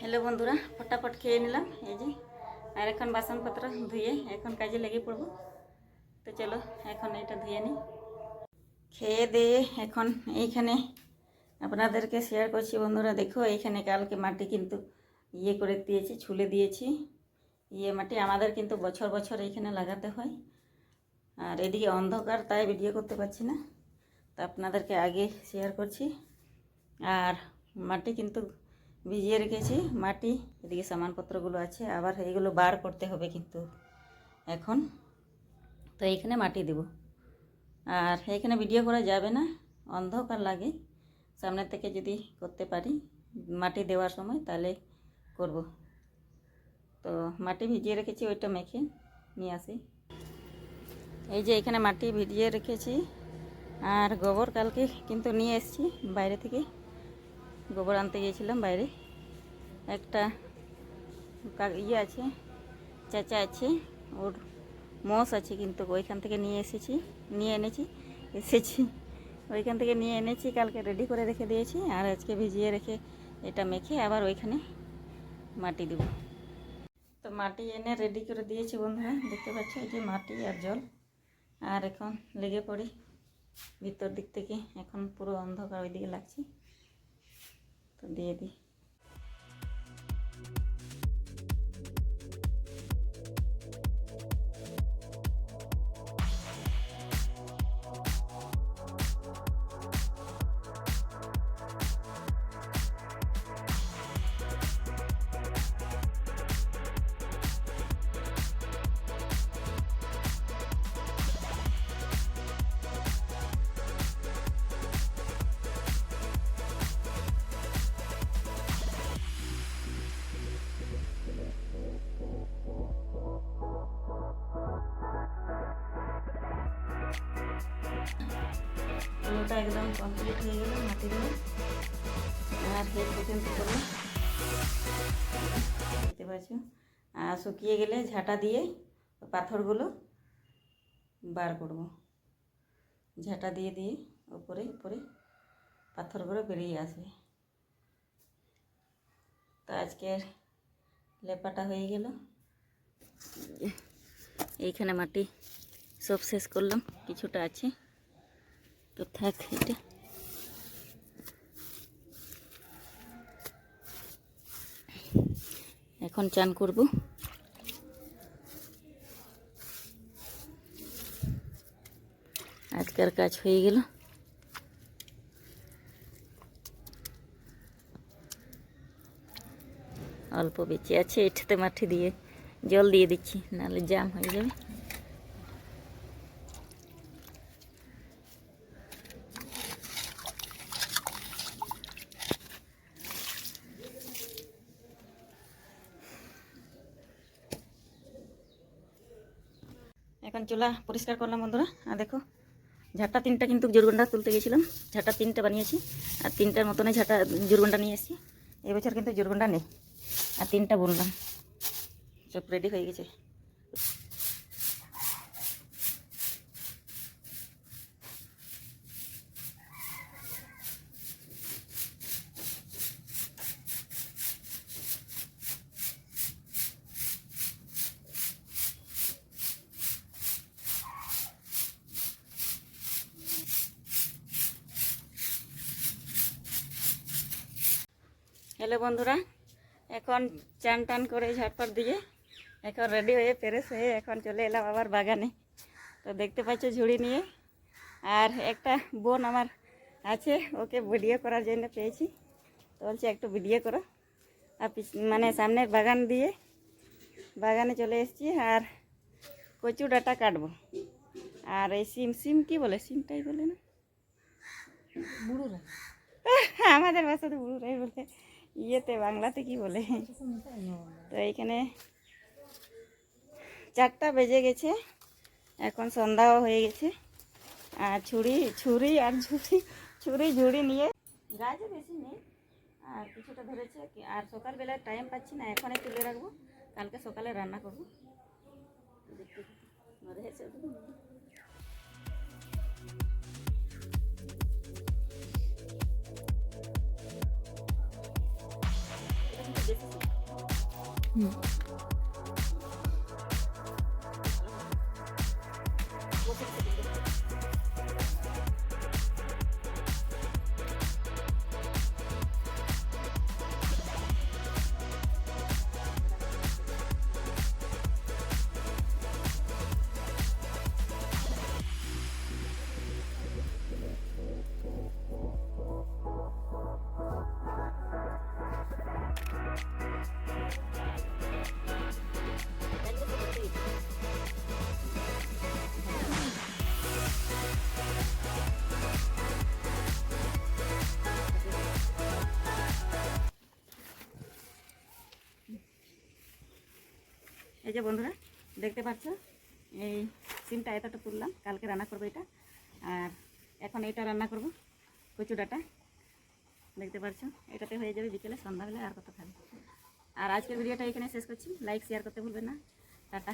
Hello বন্ধুরা, ফটাফট খেয়ে নিলাম। এই যে, আর এখন বাসনপত্র ধুয়ে এখন কাজে লেগে পড়ব। তো চলো, এখন এটা ধুয়ে নিই। খেয়ে দিয়ে এখন এইখানে আপনাদেরকে শেয়ার করছি বন্ধুরা। দেখো, এইখানে কালকে মাটি কিন্তু ইয়ে করে দিয়েছি, ছুলে দিয়েছি। ইয়ে মাটি আমাদের কিন্তু বছর বছর এইখানে লাগাতে হয়। আর এদিকে অন্ধকার, তাই ভিডিও করতে পারছি না। তো আপনাদেরকে আগে শেয়ার করছি। আর মাটি কিন্তু ভিজিয়ে রেখেছি, মাটি, এদিকে সামানপত্রগুলো আছে, আবার এইগুলো বার করতে হবে কিন্তু এখন। তো এইখানে মাটি দেব। আর এইখানে ভিডিও করা যাবে না, অন্ধকার লাগে। সামনে থেকে যদি করতে পারি, মাটি দেওয়ার সময় তাহলে করব। তো মাটি ভিজিয়ে রেখেছি, ওইটা মেখে নিয়ে আসি। এই যে এখানে মাটি ভিজিয়ে রেখেছি, আর গোবর কালকে কিন্তু নিয়ে এসেছি বাইরে থেকে। গোবর আনতে গিয়েছিলাম বাইরে। একটা ইয়ে আছে, চাচা আছে, ওর মোষ আছে কিন্তু ওইখান থেকে নিয়ে এসেছি, নিয়ে এনেছি, এসেছি। ওইখান থেকে নিয়ে এনেছি, কালকে রেডি করে রেখে দিয়েছি, আর আজকে ভিজিয়ে রেখে এটা মেখে আবার ওইখানে মাটি দেব। তো মাটি এনে রেডি করে দিয়েছি বন্ধুরা, দেখতে পাচ্ছ যে মাটি আর জল। আর এখন লেগে পড়ি, ভিতর দিক থেকে, এখন পুরো অন্ধকার ওইদিকে লাগছে। তো দিয়ে দিই। পুরোটা একদম কমপ্লিট হয়ে গেল, মাটি দিয়ে। আর হেড পর্যন্ত করলাম দেখতে পাচ্ছ? শুকিয়ে গেলে ঝাঁটা দিয়ে পাথরগুলো বার করব। ঝাঁটা দিয়ে দিয়ে উপরে উপরে পাথরগুলো বেরিয়ে আসবে। তো আজকের লেপাটা হয়ে গেল। এইখানে মাটি সব শেষ করলাম, কিছুটা আছে। তো থাক এটা। এখন চান করব। আজকের কাজ হয়ে গেল। অল্প বেঁচে আছে, এটাতে মাটি দিয়ে জল দিয়ে দিচ্ছি, নাহলে জাম হয়ে যাবে। এখন চুলা পরিষ্কার করলাম বন্ধুরা। আর দেখো, ঝাঁটা তিনটা কিন্তু জোরগন্ডা তুলতে গেছিলাম। ঝাঁটা তিনটা বানিয়েছি, আর তিনটার মতনই ঝাঁটা জোরগন্ডা নিয়ে এসেছি। এবছর কিন্তু জোরগন্ডা নেই। আর তিনটা বললাম সব রেডি হয়ে গেছে। হ্যালো বন্ধুরা এখন চান টান করে ঝটপট দিয়ে এখন রেডি হয়ে ফ্রেশ হয়ে এখন চলে এলাম আবার বাগানে। তো দেখতে পাচ্ছ ঝুড়ি নিয়ে আর একটা বোন আমার আছে ওকে ভিডিও করার জন্য পেয়েছি। তো বলছি একটু ভিডিও করো। আর মানে সামনের বাগান দিয়ে বাগানে চলে এসেছি আর কচু ডাটা কাটবো। আর এই সিম সিম কি বলে? সিমটাই বলে না? বুড়োরা আমাদের ভাষাতে বুড়োরাই বলে। ইয়েতে বাংলাতে কি বলে? তো এইখানে চারটা বেজে গেছে এখন সন্ধ্যাও হয়ে গেছে। আর ছুরি ছুরি আর ঝুড়ি ছুরি ঝুড়ি নিয়ে গাছে বেশি নেই আর কিছুটা ধরেছে আর সকালবেলায় টাইম পাচ্ছি না এখনই তুলে রাখব কালকে সকালে রান্না করব। দেখতে 嗯。যে বন্ধুরা, দেখতে পাচ্ছ? এই সিমটা এতটা তুললাম, কালকে রান্না করব এটা। আর এখন এটা রান্না করব কচু ডাটা দেখতে পাচ্ছ? এটাতে হয়ে যাবে বিকেলে সন্ধ্যাবেলা আর কত খাবে। আর আজকের ভিডিওটা এখানে শেষ করছি। লাইক শেয়ার করতে ভুলবেন না। টাটা।